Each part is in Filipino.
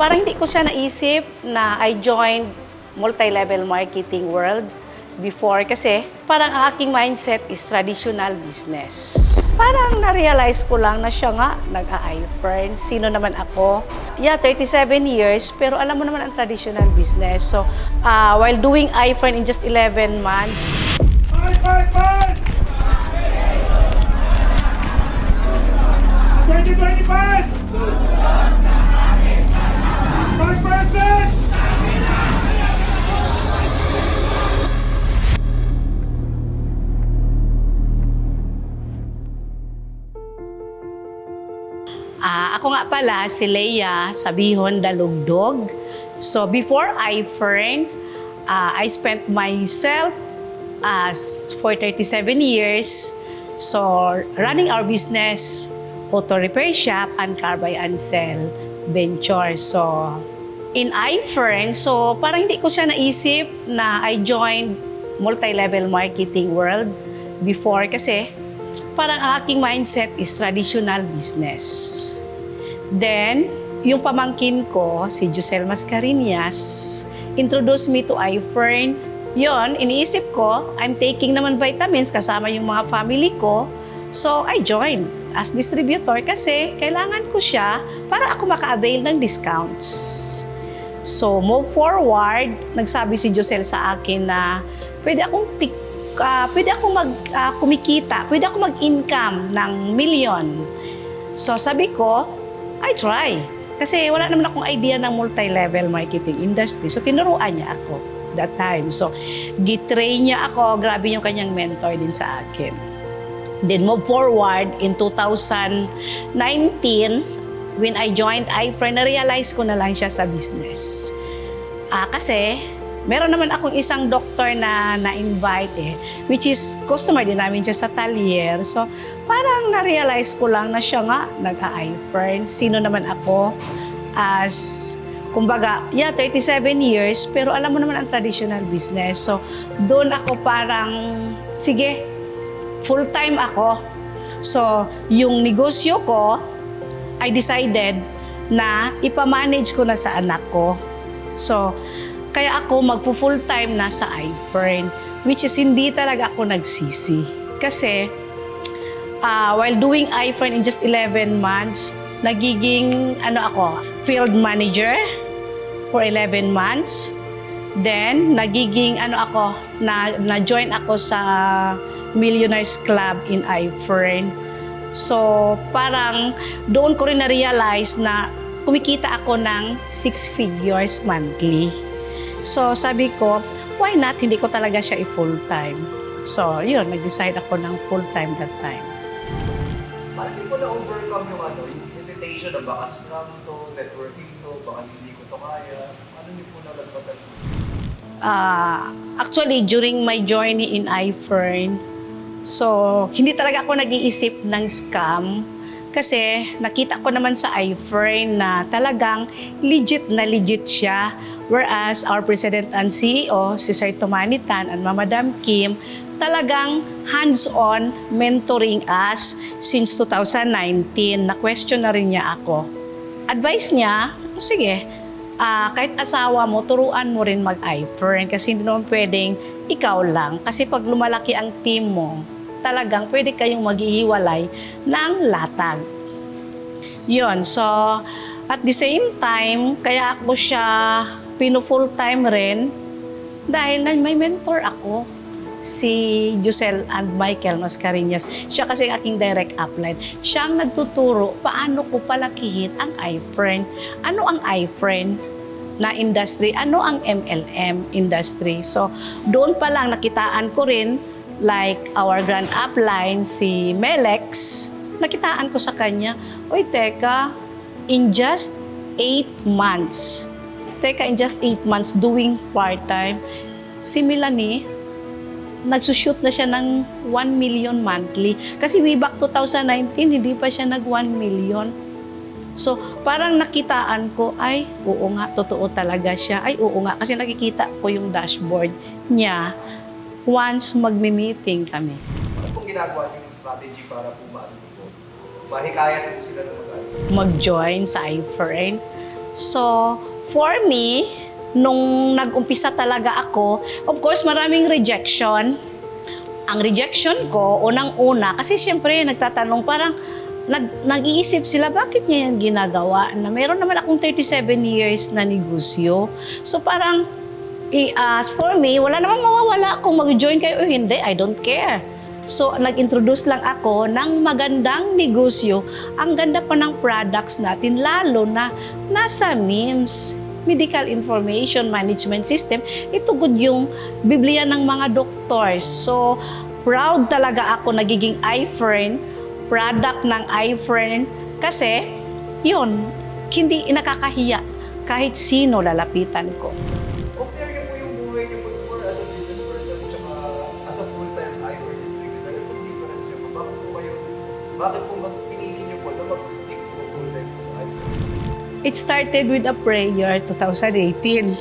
parang hindi ko siya naisip na I joined multi-level marketing world before kasi parang ang aking mindset is traditional business. Parang na-realize ko lang na siya nga nag-a-iFriend. Sino naman ako? Yeah, 37 years, pero alam mo naman ang traditional business. So, ah, while doing iFriend in just 11 months, Fight, fight, fight! 2025! Ah, ako nga pala si Leia Sabihon Dalugdog. So before I fern, ah, I spent myself as for 37 years so running our business auto repair shop and car buy and sell venture. So in iFern, so parang hindi ko siya naisip na I joined multi-level marketing world before kasi parang ang aking mindset is traditional business. Then, yung pamangkin ko, si Giselle Mascarinas, introduced me to iFern. Yon, iniisip ko, I'm taking naman vitamins kasama yung mga family ko. So, I joined as distributor kasi kailangan ko siya para ako maka-avail ng discounts. So, move forward, nagsabi si Giselle sa akin na pwede akong tik, ah, pwede akong mag ah, kumikita, pwede akong mag-income ng million. So, sabi ko, I try. Kasi wala naman akong idea ng multi-level marketing industry. So, tinuruan niya ako that time. So, gitrain niya ako. Grabe yung kanyang mentor din sa akin. Then move forward in 2019, when I joined iFriend, na-realize ko na lang siya sa business. Ah, kasi meron naman akong isang doktor na na-invite eh, which is customer din namin siya sa Talier. So, parang na-realize ko lang na siya nga nag-a-iFriend. Sino naman ako as kumbaga, yeah, 37 years, pero alam mo naman ang traditional business. So, doon ako parang, sige, full-time ako. So, yung negosyo ko, I decided na ipamanage ko na sa anak ko. So, kaya ako magpo-full time na sa iFern, which is hindi talaga ako nagsisi. Kasi, ah, while doing iFern in just 11 months, nagiging, ano ako, field manager for 11 months. Then, nagiging, ano ako, na, na-join ako sa Millionaires Club in iFern. So, parang doon ko rin na-realize na kumikita ako ng six figures monthly. So, sabi ko, why not? Hindi ko talaga siya i-full-time. So, yun, nag-decide ako ng full-time that time. Parang hindi ko na-overcome yung ano, yung hesitation na baka scam to, networking to, baka hindi ko to kaya. Ano niyo po nalagpasan? Ah, actually, during my journey in iFern, so, hindi talaga ako nag-iisip ng scam kasi nakita ko naman sa iFern na talagang legit na legit siya. Whereas our President and CEO, si Sir Tumanitan and Mama Madam Kim, talagang hands-on mentoring us since 2019. Na-question na rin niya ako. Advice niya, sige, ah, kahit asawa mo, turuan mo rin mag-iFern kasi hindi naman pwedeng ikaw lang. Kasi pag lumalaki ang team mo, talagang pwede kayong maghihiwalay ng latag. Yun, so at the same time, kaya ako siya pino-full time rin dahil may mentor ako si Giselle and Michael Mascareñas. Siya kasi ang aking direct upline. Siya ang nagtuturo paano ko palakihin ang iFriend. Ano ang iFriend na industry? Ano ang MLM industry? So, doon pa lang nakitaan ko rin like our grand upline, si Melex, nakitaan ko sa kanya, Uy, teka, in just 8 months, teka, in just 8 months doing part-time, si Melanie, nagsushoot na siya ng 1 million monthly. Kasi way back 2019, hindi pa siya nag 1 million. So, parang nakitaan ko, ay, oo nga, totoo talaga siya. Ay, oo nga, kasi nakikita ko yung dashboard niya once magmi-meeting kami. Ano pong ginagawa niyo yung strategy para po po? Mahikayat po sila na mag mag-join sa iFriend. So, for me, nung nag-umpisa talaga ako, of course, maraming rejection. Ang rejection ko, unang-una, kasi syempre, nagtatanong, parang, nag, nag-iisip sila, bakit niya yan ginagawa? Na meron naman akong 37 years na negosyo. So, parang, i- ah, for me, wala namang mawawala kung mag-join kayo o hindi. I don't care. So, nag-introduce lang ako ng magandang negosyo. Ang ganda pa ng products natin, lalo na nasa MIMS, Medical Information Management System. Ito good yung Biblia ng mga doctors. So, proud talaga ako nagiging iFriend, product ng iFriend, kasi, yun, hindi nakakahiya kahit sino lalapitan ko. Compare niyo po yung buhay niyo before as a business person as a full-time hyper distributor. Ano po difference niyo? Bakit po kayo, bakit po pinili niyo po na mag-stick po full-time sa hyper? It started with a prayer 2018.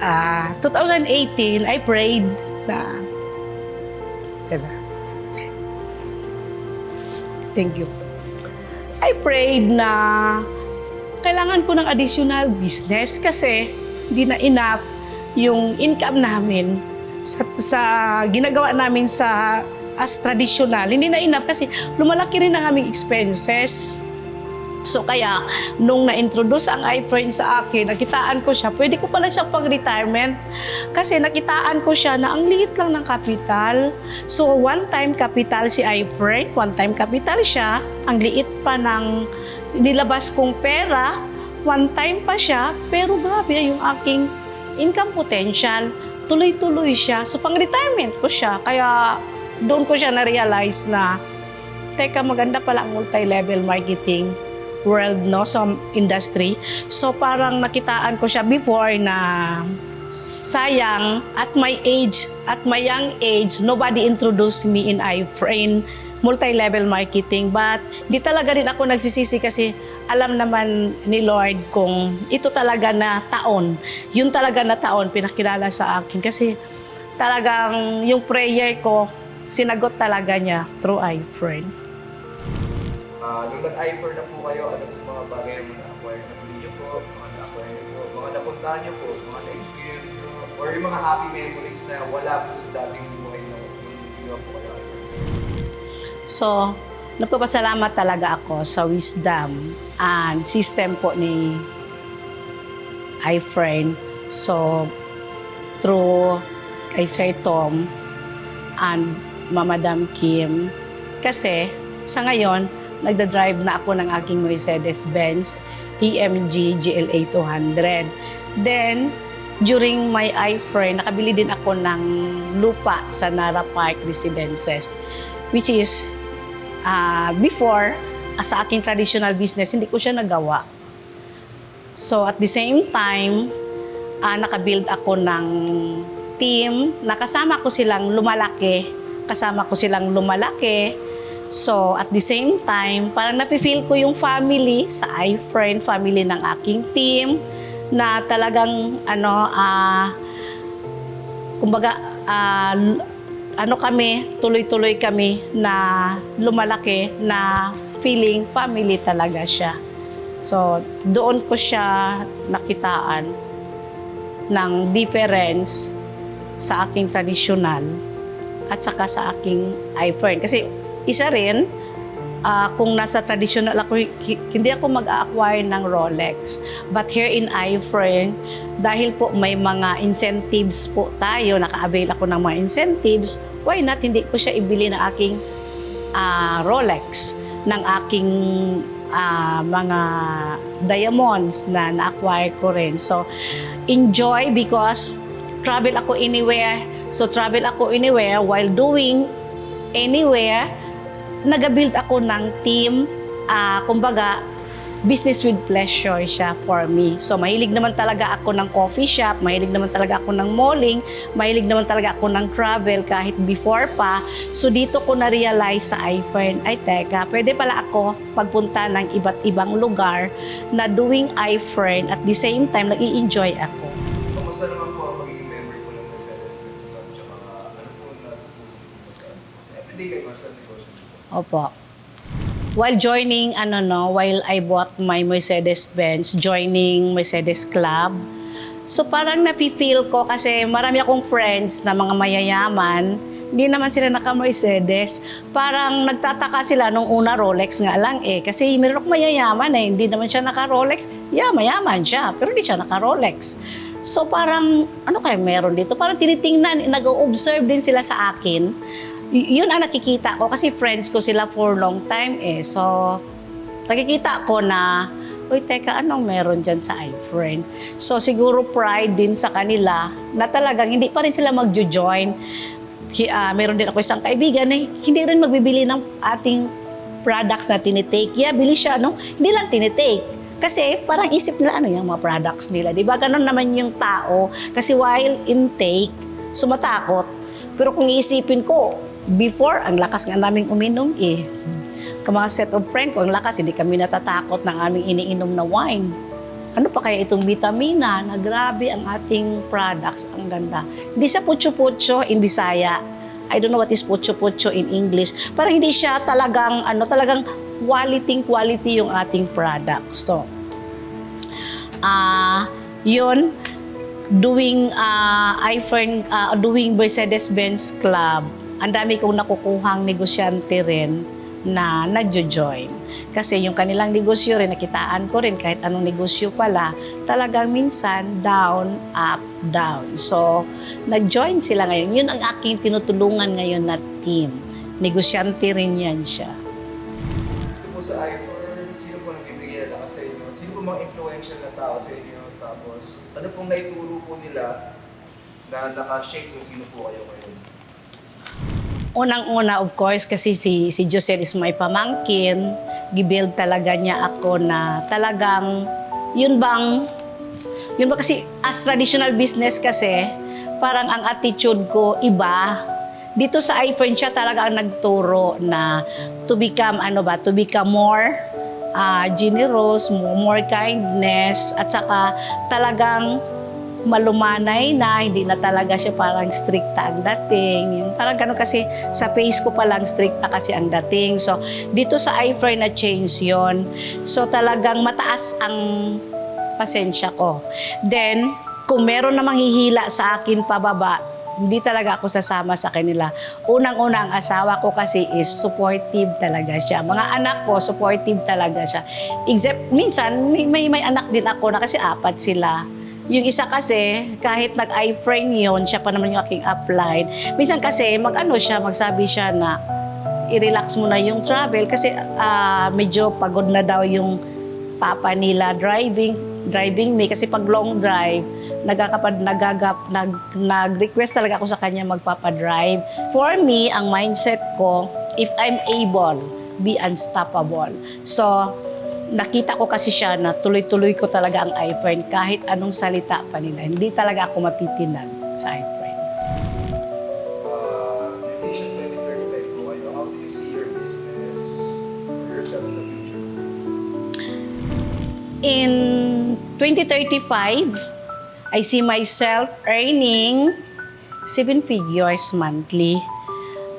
Ah, 2018, I prayed na Teka. Thank you. I prayed na kailangan ko ng additional business kasi hindi na enough yung income namin sa, sa ginagawa namin sa as traditional. Hindi na enough kasi lumalaki rin ang aming expenses. So kaya, nung na-introduce ang iFriend sa akin, nakitaan ko siya, pwede ko pala siya pang-retirement. Kasi nakitaan ko siya na ang liit lang ng kapital. So one-time capital si iFriend, one-time capital siya, ang liit pa ng nilabas kong pera, one-time pa siya, pero grabe yung aking income potential. Tuloy-tuloy siya. So pang-retirement ko siya. Kaya doon ko siya na-realize na, teka, maganda pala ang multi-level marketing world no sa industry. So parang nakitaan ko siya before na sayang at my age, at my young age, nobody introduced me in iFrame multi-level marketing. But di talaga rin ako nagsisisi kasi alam naman ni Lord kung ito talaga na taon. Yun talaga na taon pinakilala sa akin. Kasi talagang yung prayer ko, sinagot talaga niya through iFrame. Ah, nung nag-hyper na po kayo, ano po mga bagay na na-acquire na po niyo po, mga na-acquire po, mga napuntahan niyo po, mga na-experience niyo, or yung mga happy memories na wala po sa dating buhay na yung ginawa po kayo. So, nagpapasalamat talaga ako sa wisdom and system po ni iFriend. So, through kay Sir Tom and Mamadam Kim. Kasi, sa ngayon, nagda-drive na ako ng aking Mercedes-Benz EMG GLA 200. Then, during my iFriend, nakabili din ako ng lupa sa Nara Park Residences which is ah, before ah, sa aking traditional business hindi ko siya nagawa. So at the same time, ah, nakabuild ako ng team, nakasama ko silang lumalaki, kasama ko silang lumalaki. So at the same time, parang nafe-feel ko yung family sa iFriend, family ng aking team na talagang ano ah kumbaga ah, l- ano kami, tuloy-tuloy kami na lumalaki na feeling family talaga siya. So, doon ko siya nakitaan ng difference sa aking traditional at saka sa aking iFern. Kasi isa rin, ah, kung nasa traditional ako, hindi ako mag-acquire ng Rolex. But here in iFern, dahil po may mga incentives po tayo, naka-avail ako ng mga incentives, why not hindi ko siya ibili ng aking ah, Rolex, ng aking ah, mga diamonds na na-acquire ko rin. So, enjoy because travel ako anywhere. So, travel ako anywhere while doing anywhere, nag-build ako ng team. ah kumbaga, business with pleasure siya for me. So, mahilig naman talaga ako ng coffee shop, mahilig naman talaga ako ng malling, mahilig naman talaga ako ng travel kahit before pa. So, dito ko na-realize sa iFern, ay teka, pwede pala ako pagpunta ng iba't ibang lugar na doing iFern at the same time, nag enjoy ako. Opo. while joining, ano no, while I bought my Mercedes-Benz, joining Mercedes Club, so parang nafe-feel ko kasi marami akong friends na mga mayayaman, hindi naman sila naka-Mercedes. Parang nagtataka sila nung una Rolex nga lang eh. Kasi meron akong mayayaman eh, hindi naman siya naka-Rolex. Yeah, mayaman siya, pero hindi siya naka-Rolex. So parang, ano kaya meron dito? Parang tinitingnan, nag-observe din sila sa akin. Yun ang nakikita ko kasi friends ko sila for long time eh. So, nakikita ko na, uy, teka, anong meron dyan sa iFriend? So, siguro pride din sa kanila na talagang hindi pa rin sila magjo-join. Ah, meron din ako isang kaibigan na hindi rin magbibili ng ating products na tinitake. Yeah, bili siya, no? Hindi lang tinitake. Kasi parang isip nila, ano yung mga products nila. Di ba? Ganon naman yung tao. Kasi while intake, sumatakot. Pero kung iisipin ko, before, ang lakas nga naming uminom eh. Kung mga set of friend ko, ang lakas, hindi kami natatakot ng aming iniinom na wine. Ano pa kaya itong vitamina na grabe ang ating products, ang ganda. Hindi sa putyo-putyo in Bisaya. I don't know what is putyo-putyo in English. Parang hindi siya talagang, ano, talagang quality quality yung ating products. So, ah, yun, doing uh, iPhone, ah, doing Mercedes-Benz Club, ang dami kong nakukuhang negosyante rin na nagjo-join. Kasi yung kanilang negosyo rin, nakitaan ko rin kahit anong negosyo pala, talagang minsan down, up, down. So, nag-join sila ngayon. Yun ang aking tinutulungan ngayon na team. Negosyante rin yan siya. Po sa iPhone, sino po nagbibigay lakas sa inyo? Sino po mga influential na tao sa inyo? Tapos, ano pong naituro po nila na nakashake kung sino po kayo ngayon? Unang-una, of course, kasi si, si Josel is my pamangkin. Gibuild talaga niya ako na talagang, yun bang, yun ba kasi as traditional business kasi, parang ang attitude ko iba. Dito sa iPhone siya talaga ang nagturo na to become, ano ba, to become more ah, generous, mo- more kindness, at saka talagang malumanay na, hindi na talaga siya parang stricta ang dating. Yung Parang ganun kasi sa face ko pa lang stricta kasi ang dating. So, dito sa iFry na change yon So, talagang mataas ang pasensya ko. Then, kung meron na manghihila sa akin pababa, hindi talaga ako sasama sa kanila. Unang-una, ang asawa ko kasi is supportive talaga siya. Mga anak ko, supportive talaga siya. Except, minsan, may, may, may anak din ako na kasi apat sila. Yung isa kasi, kahit nag-iframe yun, siya pa naman yung aking upline. Minsan kasi, mag-ano siya, magsabi siya na, i-relax mo na yung travel. Kasi ah, medyo pagod na daw yung papa nila driving driving me. Kasi pag long drive nagkakapad nagagap nag nag-request talaga ako sa kanya magpapa-drive. For me ang mindset ko if I'm able be unstoppable. So nakita ko kasi siya na tuloy-tuloy ko talaga ang iPhone kahit anong salita pa nila hindi talaga ako matitinan sa iPhone Vision 2035 po kayo. How do you see your business or yourself in the future? in 2035, I see myself earning seven figures monthly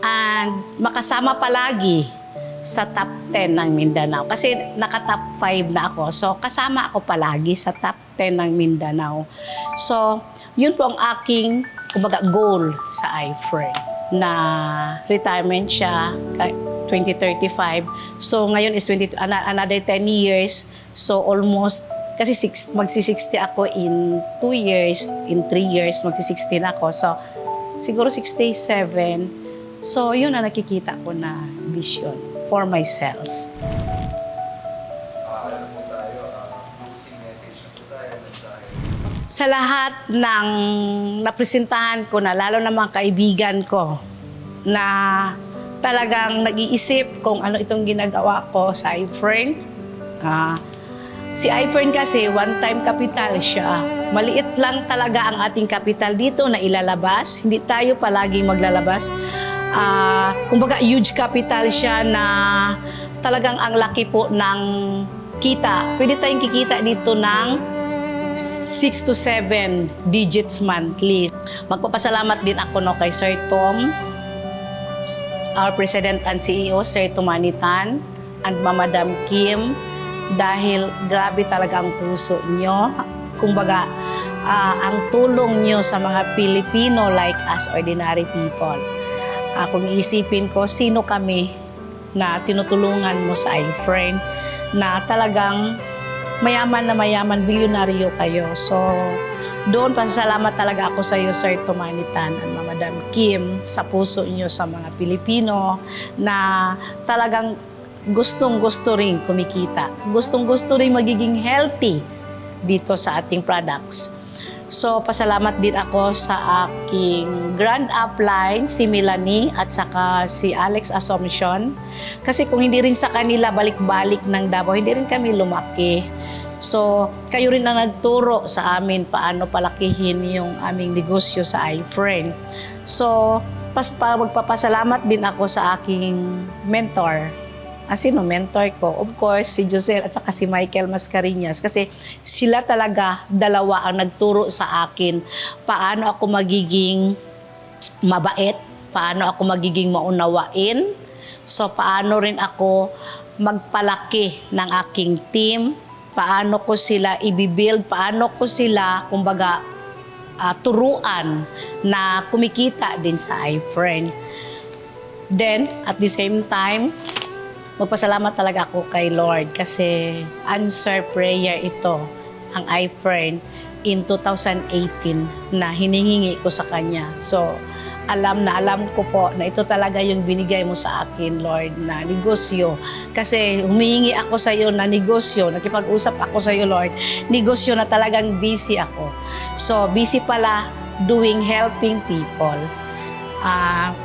and makasama palagi sa top 10 ng Mindanao. Kasi naka-top 5 na ako. So, kasama ako palagi sa top 10 ng Mindanao. So, yun po ang aking kumbaga, goal sa iFrame na retirement siya ka- 2035. So, ngayon is 20, ana- another 10 years. So, almost, kasi six, magsi-60 ako in 2 years, in 3 years, magsi-60 na ako. So, siguro 67. So, yun ang nakikita ko na vision for myself. Uh? Uh, sa lahat ng napresentahan ko na, lalo na mga kaibigan ko, na talagang nag-iisip kung ano itong ginagawa ko sa iFern. Ah, si iFern kasi one-time capital siya. Maliit lang talaga ang ating capital dito na ilalabas. Hindi tayo palagi maglalabas. Ah, kumbaga, huge capital siya na talagang ang laki po ng kita. Pwede tayong kikita dito ng 6 to 7 digits monthly. Magpapasalamat din ako no kay Sir Tom, our President and CEO, Sir Tumanitan, and Mamadam Kim dahil grabe talaga ang puso nyo. Kumbaga, ah, ang tulong nyo sa mga Pilipino like us ordinary people. Ah, kung iisipin ko, sino kami na tinutulungan mo sa iFriend na talagang mayaman na mayaman, bilyonaryo kayo. So, doon pasasalamat talaga ako sa iyo, Sir Tumanitan at Madam Kim, sa puso niyo sa mga Pilipino na talagang gustong-gusto rin kumikita. Gustong-gusto rin magiging healthy dito sa ating products. So, pasalamat din ako sa aking grand upline, si Melanie at saka si Alex Assumption. Kasi kung hindi rin sa kanila balik-balik ng Davao, hindi rin kami lumaki. So, kayo rin ang nagturo sa amin paano palakihin yung aming negosyo sa iFriend. So, pas pa, magpapasalamat din ako sa aking mentor. Ah, sino mentor ko? Of course, si Josel at saka si Michael Mascareñas. Kasi sila talaga, dalawa ang nagturo sa akin paano ako magiging mabait, paano ako magiging maunawain, so paano rin ako magpalaki ng aking team, paano ko sila ibibuild, paano ko sila, kumbaga, ah, turuan na kumikita din sa iFriend. Then, at the same time, magpasalamat talaga ako kay Lord kasi answer prayer ito, ang iFriend, in 2018 na hiningi ko sa Kanya. So, alam na alam ko po na ito talaga yung binigay mo sa akin, Lord, na negosyo. Kasi humihingi ako sa iyo na negosyo, nakipag-usap ako sa iyo, Lord, negosyo na talagang busy ako. So, busy pala doing helping people. Ah,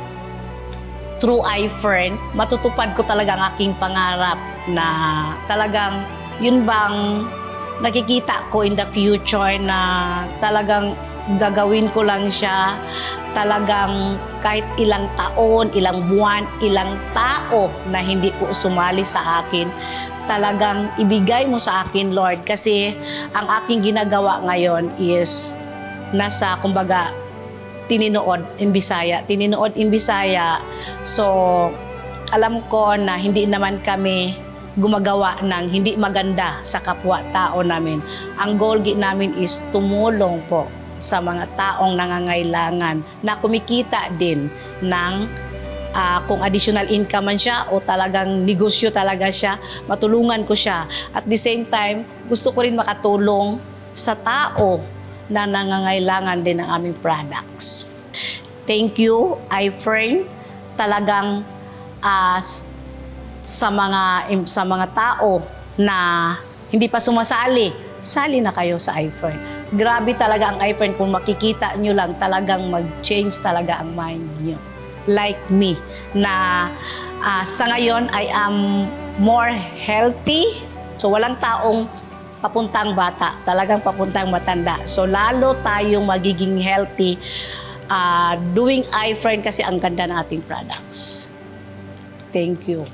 through iFriend, matutupad ko talaga ang aking pangarap na talagang yun bang nakikita ko in the future na talagang gagawin ko lang siya talagang kahit ilang taon, ilang buwan, ilang tao na hindi po sumali sa akin, talagang ibigay mo sa akin, Lord. Kasi ang aking ginagawa ngayon is nasa, kumbaga, tininood in Bisaya. Tininood in Bisaya. So, alam ko na hindi naman kami gumagawa ng hindi maganda sa kapwa-tao namin. Ang goal namin is tumulong po sa mga taong nangangailangan na kumikita din ng ah, kung additional income man siya o talagang negosyo talaga siya, matulungan ko siya. At the same time, gusto ko rin makatulong sa tao na nangangailangan din ng aming products. Thank you, iFrame. Talagang s- sa mga sa mga tao na hindi pa sumasali, sali na kayo sa iFrame. Grabe talaga ang iFrame kung makikita nyo lang talagang mag-change talaga ang mind nyo. Like me na ah, sa ngayon I am more healthy. So walang taong papuntang bata, talagang papuntang matanda. So lalo tayong magiging healthy ah, doing iFriend kasi ang ganda ng ating products. Thank you.